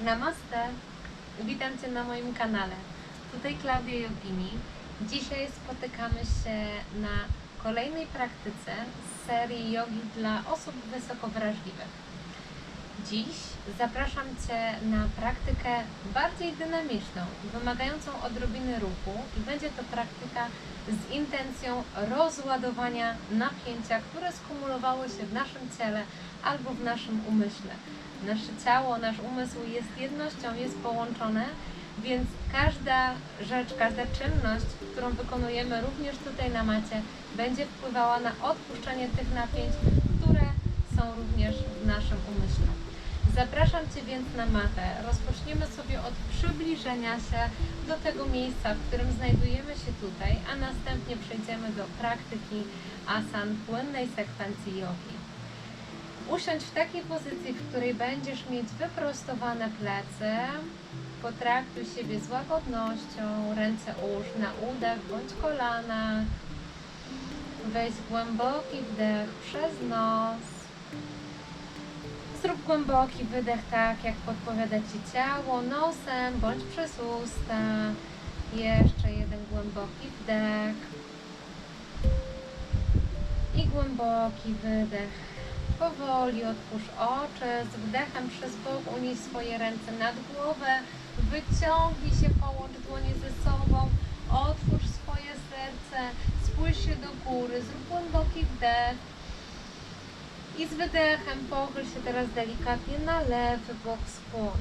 Namaste! Witam Cię na moim kanale. Tutaj Klaudia Jogini. Dzisiaj spotykamy się na kolejnej praktyce z serii jogi dla osób wysoko wrażliwych. Dziś zapraszam Cię na praktykę bardziej dynamiczną, wymagającą odrobiny ruchu i będzie to praktyka z intencją rozładowania napięcia, które skumulowało się w naszym ciele albo w naszym umyśle. Nasze ciało, nasz umysł jest jednością, jest połączone, więc każda rzecz, każda czynność, którą wykonujemy również tutaj na macie, będzie wpływała na odpuszczenie tych napięć, które są również w naszym umyśle. Zapraszam Cię więc na matę. Rozpoczniemy sobie od przybliżenia się do tego miejsca, w którym znajdujemy się tutaj, a następnie przejdziemy do praktyki asan płynnej sekwencji jogi. Usiądź w takiej pozycji, w której będziesz mieć wyprostowane plecy. Potraktuj siebie z łagodnością, ręce ułóż na udach bądź kolana. Weź głęboki wdech przez nos. Zrób głęboki wydech tak, jak podpowiada Ci ciało, nosem bądź przez usta. Jeszcze jeden głęboki wdech. I głęboki wydech. Powoli otwórz oczy, z wdechem przez bok unieś swoje ręce nad głowę, wyciągnij się, połącz dłonie ze sobą, otwórz swoje serce, spójrz się do góry, zrób głęboki wdech. I z wydechem pochyl się teraz delikatnie na lewy bok skłon.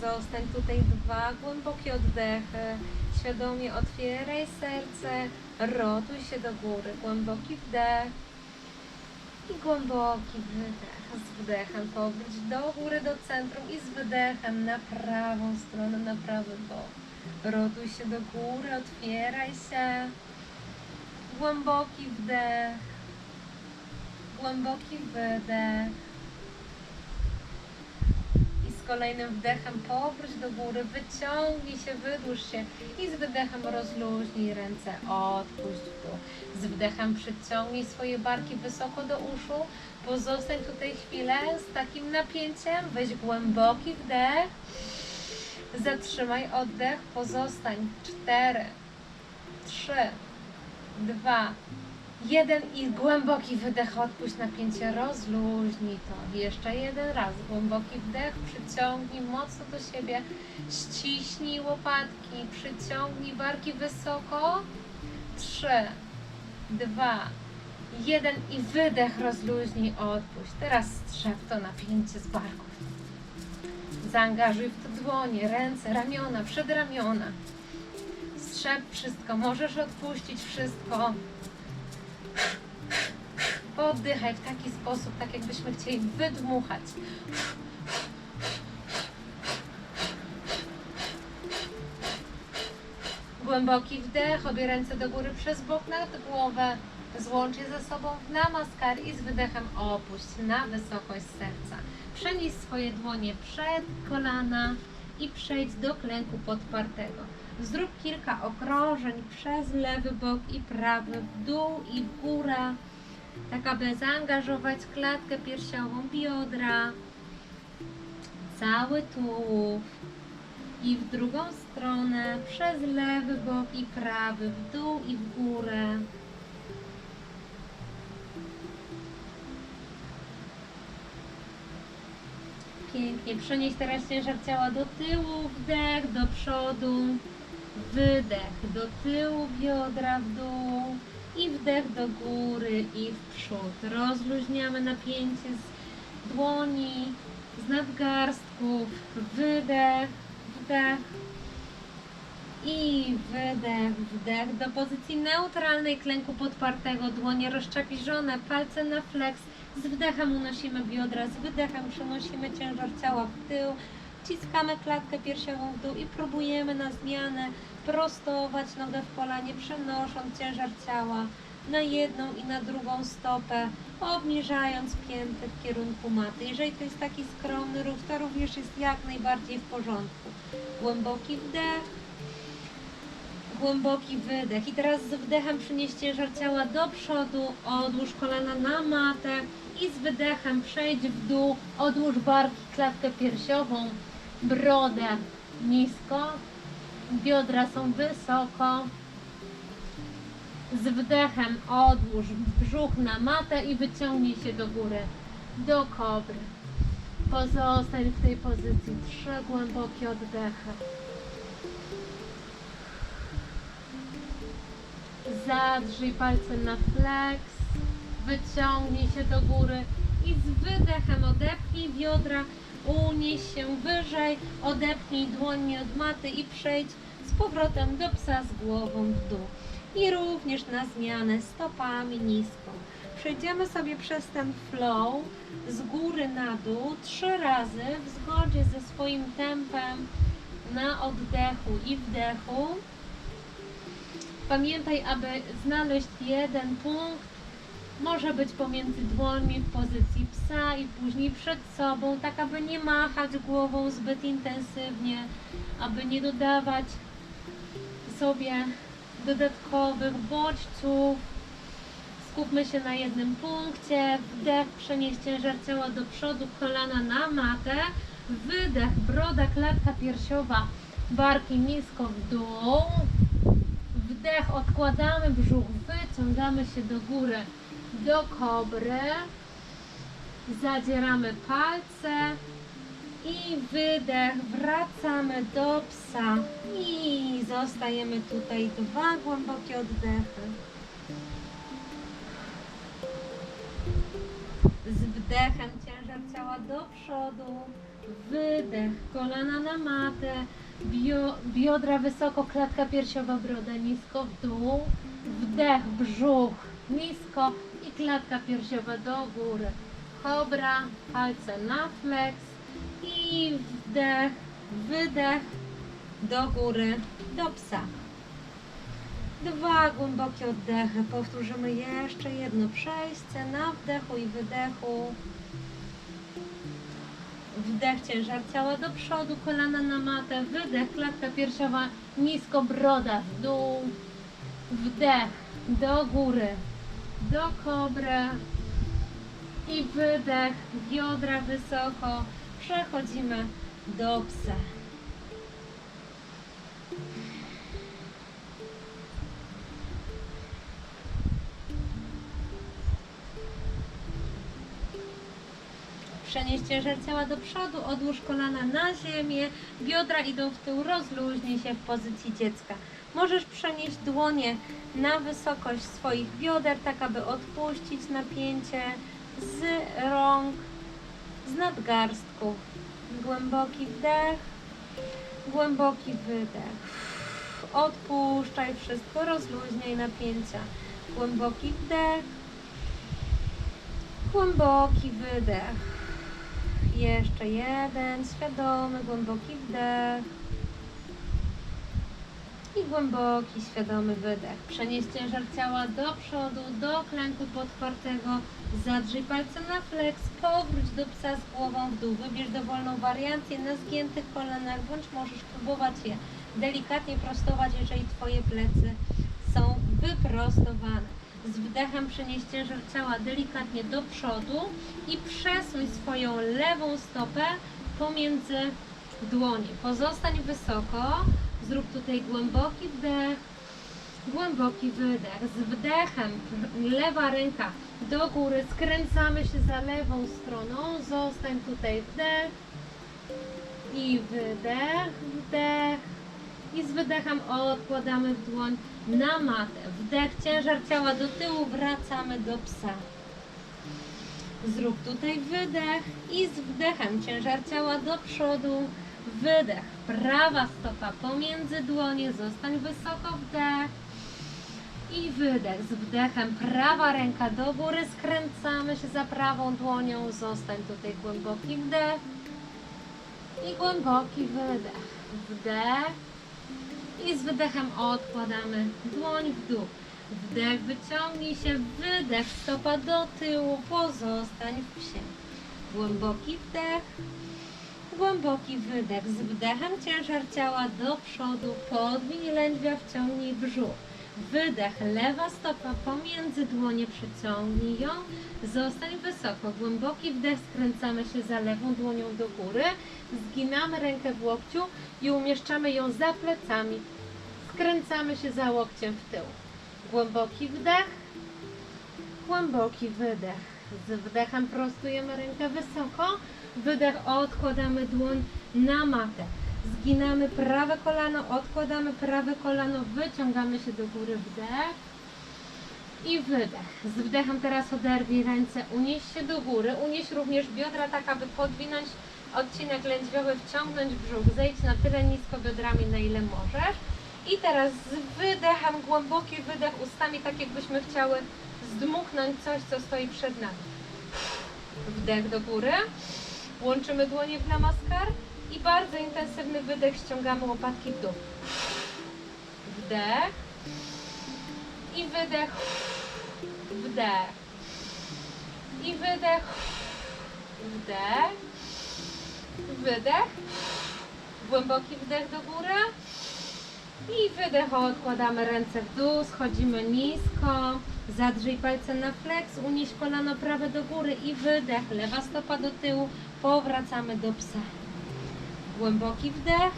Zostań tutaj dwa głębokie oddechy, świadomie otwieraj serce, rotuj się do góry, głęboki wdech i głęboki wydech. Z wdechem powróć do góry, do centrum i z wydechem na prawą stronę, na prawy bok. Rotuj się do góry, otwieraj się. Głęboki wdech. Głęboki wydech. Kolejnym wdechem powróć do góry, wyciągnij się, wydłuż się i z wydechem rozluźnij ręce, odpuść w dół. Z wdechem przyciągnij swoje barki wysoko do uszu, pozostań tutaj chwilę z takim napięciem, weź głęboki wdech, zatrzymaj oddech, pozostań, cztery, trzy, dwa, Jeden i głęboki wydech, odpuść napięcie, rozluźnij to. Jeszcze jeden raz, głęboki wdech, przyciągnij mocno do siebie, ściśnij łopatki, przyciągnij barki wysoko. Trzy, dwa, jeden i wydech, rozluźnij, odpuść. Teraz strzep to napięcie z barków. Zaangażuj w to dłonie, ręce, ramiona, przedramiona. Strzep wszystko, możesz odpuścić wszystko. Oddychaj w taki sposób, tak jakbyśmy chcieli wydmuchać. Głęboki wdech, obie ręce do góry przez bok nad głowę. Złącz je ze sobą w namaskar i z wydechem opuść na wysokość serca. Przenieś swoje dłonie przed kolana i przejdź do klęku podpartego. Zrób kilka okrążeń przez lewy bok i prawy, w dół i w górę, tak aby zaangażować klatkę piersiową, biodra, cały tułów i w drugą stronę, przez lewy bok i prawy, w dół i w górę. Pięknie. Przenieś teraz ciężar ciała do tyłu, wdech, do przodu, wydech, do tyłu, biodra w dół i wdech do góry i w przód. Rozluźniamy napięcie z dłoni, z nadgarstków, wydech, wdech i wydech, wdech do pozycji neutralnej klęku podpartego, dłonie rozczapiżone, palce na flex. Z wdechem unosimy biodra, z wydechem przenosimy ciężar ciała w tył, wciskamy klatkę piersiową w dół i próbujemy na zmianę prostować nogę w kolanie, przenosząc ciężar ciała na jedną i na drugą stopę, obniżając pięty w kierunku maty. Jeżeli to jest taki skromny ruch, to również jest jak najbardziej w porządku. Głęboki wdech, Głęboki wydech. I teraz z wdechem przynieś ciężar ciała do przodu, odłóż kolana na matę i z wydechem przejdź w dół, odłóż barki, klatkę piersiową, brodę nisko, biodra są wysoko. Z wdechem odłóż brzuch na matę i wyciągnij się do góry, do kobry. Pozostań w tej pozycji. Trzy głębokie oddechy. Zadrzyj palcem na flex. Wyciągnij się do góry i z wydechem odepchnij biodra. Unieś się wyżej, odepchnij dłońmi od maty i przejdź z powrotem do psa z głową w dół. I również na zmianę stopami nisko. Przejdziemy sobie przez ten flow z góry na dół trzy razy w zgodzie ze swoim tempem na oddechu i wdechu. Pamiętaj, aby znaleźć jeden punkt, może być pomiędzy dłońmi w pozycji psa i później przed sobą, tak aby nie machać głową zbyt intensywnie, aby nie dodawać sobie dodatkowych bodźców. Skupmy się na jednym punkcie. Wdech, przenieś ciężar ciała do przodu, kolana na matę. Wydech, broda, klatka piersiowa, barki nisko w dół. Wdech, odkładamy brzuch, wyciągamy się do góry, do kobry. Zadzieramy palce. I wydech, wracamy do psa. I zostajemy tutaj dwa głębokie oddechy. Z wdechem ciężar ciała do przodu. Wydech, kolana na matę. Bio, biodra wysoko, klatka piersiowa, broda nisko w dół. Wdech, brzuch nisko i klatka piersiowa do góry. Kobra, palce na flex i wdech, wydech do góry, do psa. Dwa głębokie oddechy. Powtórzymy jeszcze jedno przejście na wdechu i wydechu. Wdech, ciężar ciała do przodu, kolana na matę. Wydech, klatka piersiowa nisko, broda w dół. Wdech do góry, do kobry. I wydech, biodra wysoko. Przechodzimy do psa. Przenieś ciężar ciała do przodu, odłóż kolana na ziemię, biodra idą w tył, rozluźnij się w pozycji dziecka. Możesz przenieść dłonie na wysokość swoich bioder, tak aby odpuścić napięcie z rąk, z nadgarstków. Głęboki wdech, głęboki wydech. Odpuszczaj wszystko, rozluźniaj napięcia. Głęboki wdech, głęboki wydech. Jeszcze jeden, świadomy, głęboki wdech. I głęboki, świadomy wydech. Przenieś ciężar ciała do przodu, do klęku podpartego. Zadrzyj palce na flex, powróć do psa z głową w dół. Wybierz dowolną wariację na zgiętych kolanach, bądź możesz próbować je delikatnie prostować, jeżeli Twoje plecy są wyprostowane. Z wdechem przenieś ciężar ciała delikatnie do przodu i przesuń swoją lewą stopę pomiędzy dłonie. Pozostań wysoko, zrób tutaj głęboki wdech, głęboki wydech. Z wdechem lewa ręka do góry, skręcamy się za lewą stroną, zostań tutaj wdech i wydech, wdech i z wydechem odkładamy w dłoń na matę. Wdech, ciężar ciała do tyłu, wracamy do psa. Zrób tutaj wydech i z wdechem ciężar ciała do przodu. Wydech, prawa stopa pomiędzy dłonie, zostań wysoko wdech. I wydech, z wdechem prawa ręka do góry, skręcamy się za prawą dłonią, zostań tutaj głęboki wdech. I głęboki wydech. Wdech. I z wydechem odkładamy dłoń w dół. Wdech, wyciągnij się, wydech, stopa do tyłu, pozostań w psie. Głęboki wdech, Głęboki wydech. Z wdechem ciężar ciała do przodu, podwij lędźwia, wciągnij brzuch. Wydech, lewa stopa pomiędzy dłonie, przyciągnij ją, zostań wysoko. Głęboki wdech, skręcamy się za lewą dłonią do góry, zginamy rękę w łokciu i umieszczamy ją za plecami. Skręcamy się za łokciem w tył. Głęboki wdech, głęboki wydech. Z wdechem prostujemy rękę wysoko, wydech, odkładamy dłoń na matę. Zginamy prawe kolano, odkładamy prawe kolano, wyciągamy się do góry, wdech i wydech. Z wdechem teraz oderwij ręce, unieś się do góry, unieś również biodra tak, aby podwinąć odcinek lędźwiowy, wciągnąć brzuch, zejdź na tyle nisko biodrami, na ile możesz. I teraz z wydechem, głęboki wydech ustami, tak jakbyśmy chciały zdmuchnąć coś, co stoi przed nami. Wdech do góry, łączymy dłonie w namaskar i bardzo intensywny wydech, ściągamy łopatki w dół. Wdech i wydech, wdech i wydech, wdech, wydech, głęboki wdech do góry i wydech, odkładamy ręce w dół, schodzimy nisko, zadrzyj palce na flex, unieś kolano prawe do góry i wydech, lewa stopa do tyłu, powracamy do psa. Głęboki wdech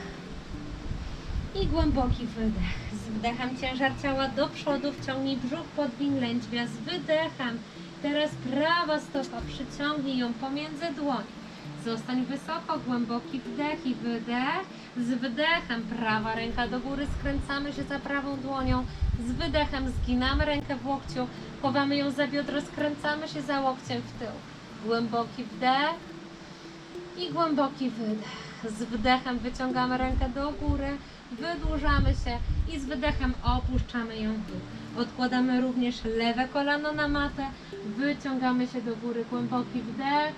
i głęboki wydech. Z wdechem ciężar ciała do przodu, wciągnij brzuch, podwiń lędźwia z wydechem. Teraz prawa stopa, przyciągnij ją pomiędzy dłonie. Zostań wysoko, głęboki wdech i wydech. Z wydechem prawa ręka do góry, skręcamy się za prawą dłonią. Z wydechem zginamy rękę w łokciu, chowamy ją za biodro, skręcamy się za łokciem w tył. Głęboki wdech i głęboki wydech. Z wdechem wyciągamy rękę do góry, wydłużamy się i z wydechem opuszczamy ją w dół. Odkładamy również lewe kolano na matę, wyciągamy się do góry, głęboki wdech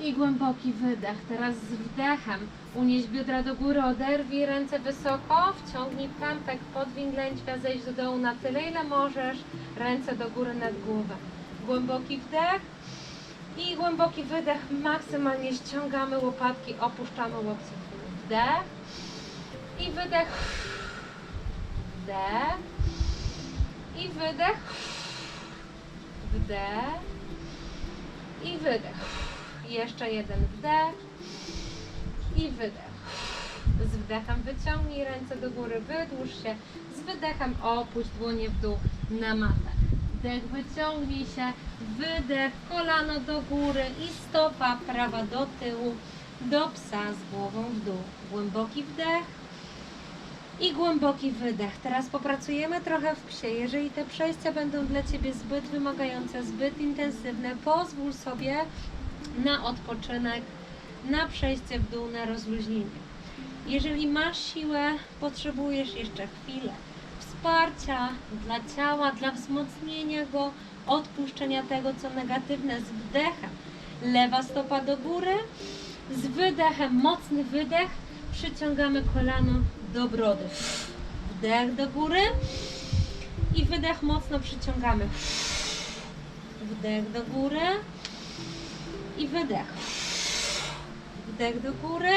i głęboki wydech. Teraz z wdechem unieś biodra do góry, oderwij ręce wysoko, wciągnij pępek, podwiń lędźwia, zejdź do dołu na tyle, ile możesz, ręce do góry nad głowę. Głęboki wdech i głęboki wydech, maksymalnie ściągamy łopatki, opuszczamy łokcie. Wdech i wydech, wdech i wydech, wdech i wydech. Jeszcze jeden wdech i wydech. Z wdechem wyciągnij ręce do góry, wydłuż się. Z wydechem opuść dłonie w dół na matę. Wdech, wyciągnij się, wydech, kolano do góry i stopa prawa do tyłu, do psa z głową w dół. Głęboki wdech i głęboki wydech. Teraz popracujemy trochę w psie. Jeżeli te przejścia będą dla Ciebie zbyt wymagające, zbyt intensywne, pozwól sobie na odpoczynek, na przejście w dół, na rozluźnienie. Jeżeli masz siłę, potrzebujesz jeszcze chwilę wsparcia dla ciała, dla wzmocnienia go, odpuszczenia tego, co negatywne z wdechem. Lewa stopa do góry, z wydechem, mocny wydech, przyciągamy kolano do brody. Wdech do góry i wydech mocno przyciągamy. Wdech do góry i wydech. Wdech do góry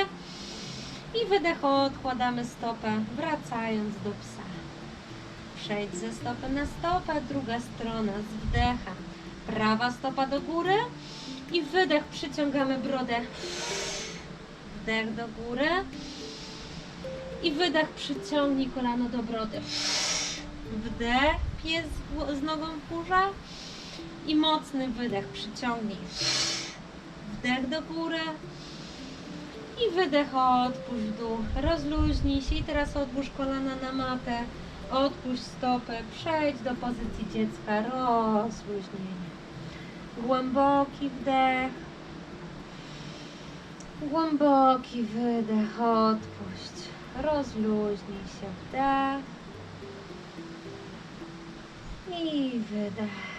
i wydech odkładamy stopę, wracając do psa. Przejdź ze stopy na stopę, druga strona z wdechem. Prawa stopa do góry i wydech, przyciągamy brodę. Wdech do góry i wydech, przyciągnij kolano do brody. Wdech, pies z- nogą w górze i mocny wydech, przyciągnij. Wdech do góry i wydech odpuść w dół. Rozluźnij się i teraz odłóż kolana na matę. Odpuść stopę, przejdź do pozycji dziecka, rozluźnienie. Głęboki wdech. Głęboki wydech, odpuść. Rozluźnij się, wdech. I wydech.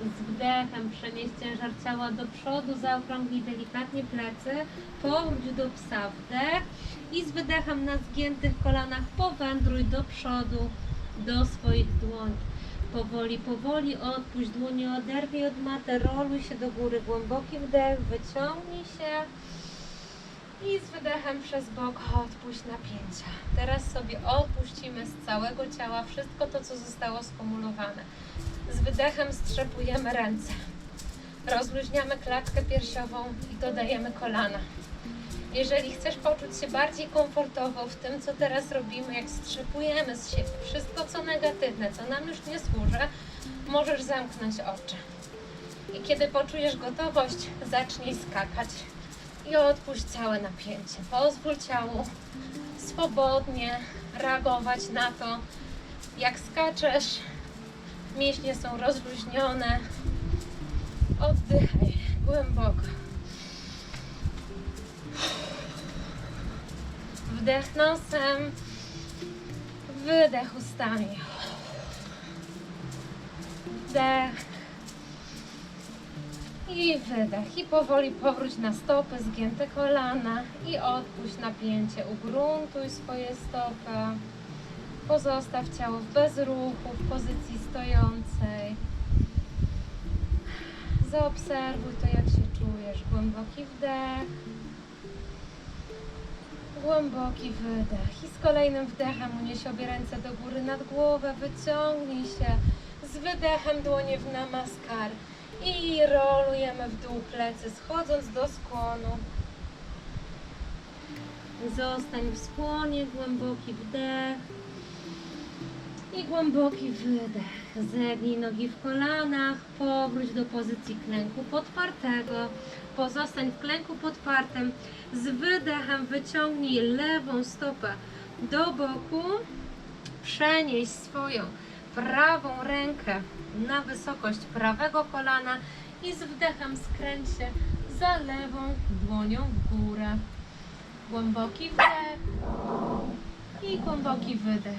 Z wdechem przenieś ciężar ciała do przodu, zaokrąglij delikatnie plecy, powróć do psa wdech i z wydechem na zgiętych kolanach powędruj do przodu, do swoich dłoni. Powoli, powoli odpuść dłonie, oderwij od maty, roluj się do góry, głęboki wdech, wyciągnij się I z wydechem przez bok odpuść napięcia. Teraz sobie odpuścimy z całego ciała wszystko to, co zostało skumulowane. Z wydechem strzepujemy ręce. Rozluźniamy klatkę piersiową i dodajemy kolana. Jeżeli chcesz poczuć się bardziej komfortowo w tym, co teraz robimy, jak strzepujemy z siebie wszystko, co negatywne, co nam już nie służy, możesz zamknąć oczy. I kiedy poczujesz gotowość, zacznij skakać i odpuść całe napięcie. Pozwól ciału swobodnie reagować na to, jak skaczesz. Mięśnie są rozluźnione. Oddychaj głęboko. Wdech nosem, wydech ustami. Wdech i wydech. I powoli powróć na stopy, zgięte kolana i odpuść napięcie. Ugruntuj swoje stopy. Pozostaw ciało w bezruchu, w pozycji stojącej. Zaobserwuj to, jak się czujesz. Głęboki wdech. Głęboki wydech. I z kolejnym wdechem unieś obie ręce do góry nad głowę. Wyciągnij się. Z wydechem dłonie w namaskar. I rolujemy w dół plecy, schodząc do skłonu. Zostań w skłonie, głęboki wdech i głęboki wydech. Zegnij nogi w kolanach, powróć do pozycji klęku podpartego. Pozostań w klęku podpartym. Z wydechem wyciągnij lewą stopę do boku. Przenieś swoją prawą rękę na wysokość prawego kolana i z wdechem skręć się za lewą dłonią w górę. Głęboki wdech i głęboki wydech.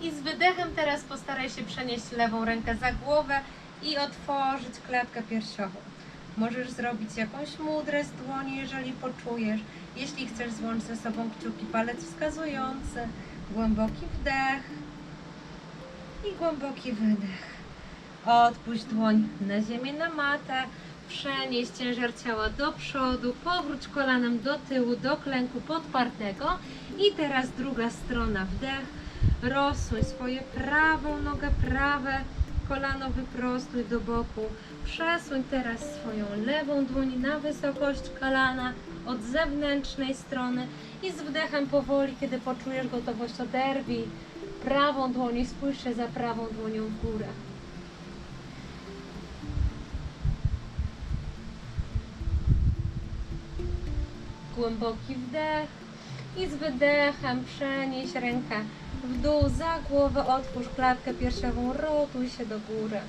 I z wydechem. Teraz postaraj się przenieść lewą rękę za głowę i otworzyć klatkę piersiową. Możesz zrobić jakąś mudrę z dłoni, jeżeli poczujesz. Jeśli chcesz, złącz ze sobą kciuki, palec wskazujący, głęboki wdech i głęboki wydech. Odpuść dłoń na ziemię, na matę, przenieś ciężar ciała do przodu, powróć kolanem do tyłu, do klęku podpartego. I teraz druga strona, wdech, rozsuń swoje prawą nogę, prawe kolano wyprostuj do boku, przesuń teraz swoją lewą dłoń na wysokość kolana od zewnętrznej strony i z wdechem powoli, kiedy poczujesz gotowość, oderwij prawą dłoń i spójrz się za prawą dłonią w górę. Głęboki wdech i z wydechem przenieś rękę w dół, za głowę, otwórz klatkę piersiową, rotuj się do góry.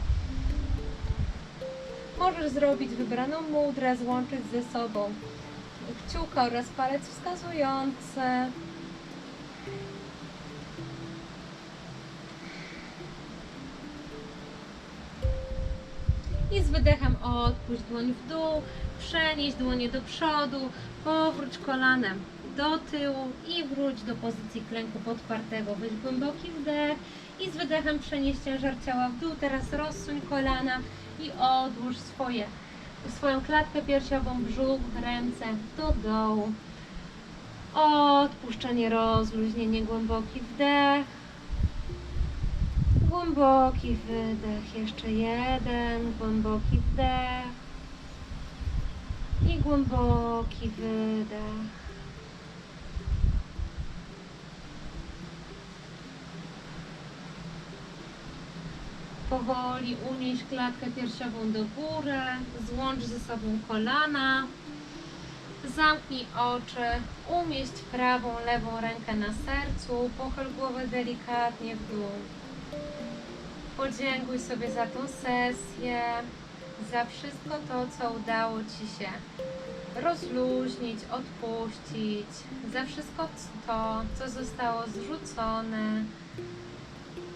Możesz zrobić wybraną mudrę, złączyć ze sobą kciuka oraz palec wskazujący. I z wydechem odpuść dłoń w dół, przenieś dłonie do przodu, powróć kolanem do tyłu i wróć do pozycji klęku podpartego. Weź głęboki wdech i z wydechem przenieś ciężar ciała w dół. Teraz rozsuń kolana i odłóż swoje, swoją klatkę piersiową, brzuch, ręce do dołu. Odpuszczenie, rozluźnienie, głęboki wdech. Głęboki wydech, jeszcze jeden, głęboki wdech i głęboki wydech. Powoli unieś klatkę piersiową do góry, złącz ze sobą kolana, zamknij oczy, umieść prawą, lewą rękę na sercu, pochyl głowę delikatnie w dół. Podziękuj sobie za tą sesję, za wszystko to, co udało Ci się rozluźnić, odpuścić, za wszystko to, co zostało zrzucone,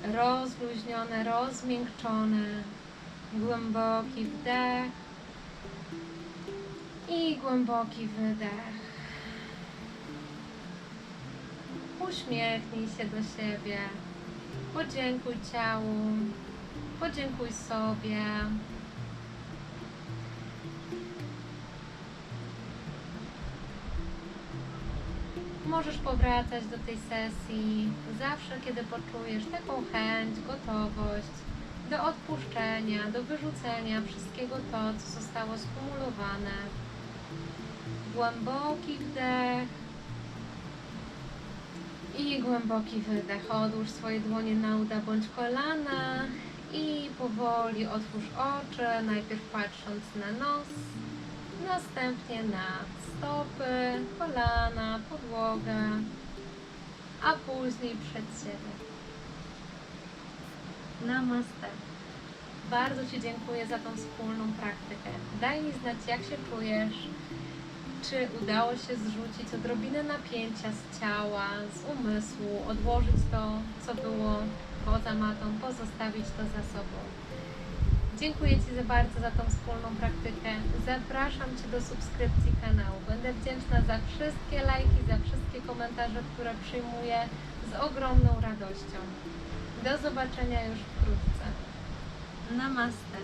rozluźnione, rozmiękczone. Głęboki wdech i głęboki wydech. Uśmiechnij się do siebie. Podziękuj ciału. Podziękuj sobie. Możesz powracać do tej sesji zawsze, kiedy poczujesz taką chęć, gotowość do odpuszczenia, do wyrzucenia wszystkiego to, co zostało skumulowane. Głęboki wdech i głęboki wydech. Odłóż swoje dłonie na uda bądź kolana i powoli otwórz oczy, najpierw patrząc na nos, następnie na stopy, kolana, podłogę, a później przed siebie. Namaste. Bardzo Ci dziękuję za tą wspólną praktykę. Daj mi znać, jak się czujesz. Czy udało się zrzucić odrobinę napięcia z ciała, z umysłu, odłożyć to, co było poza matą, pozostawić to za sobą. Dziękuję Ci za bardzo za tą wspólną praktykę. Zapraszam Cię do subskrypcji kanału. Będę wdzięczna za wszystkie lajki, za wszystkie komentarze, które przyjmuję z ogromną radością. Do zobaczenia już wkrótce. Namaste.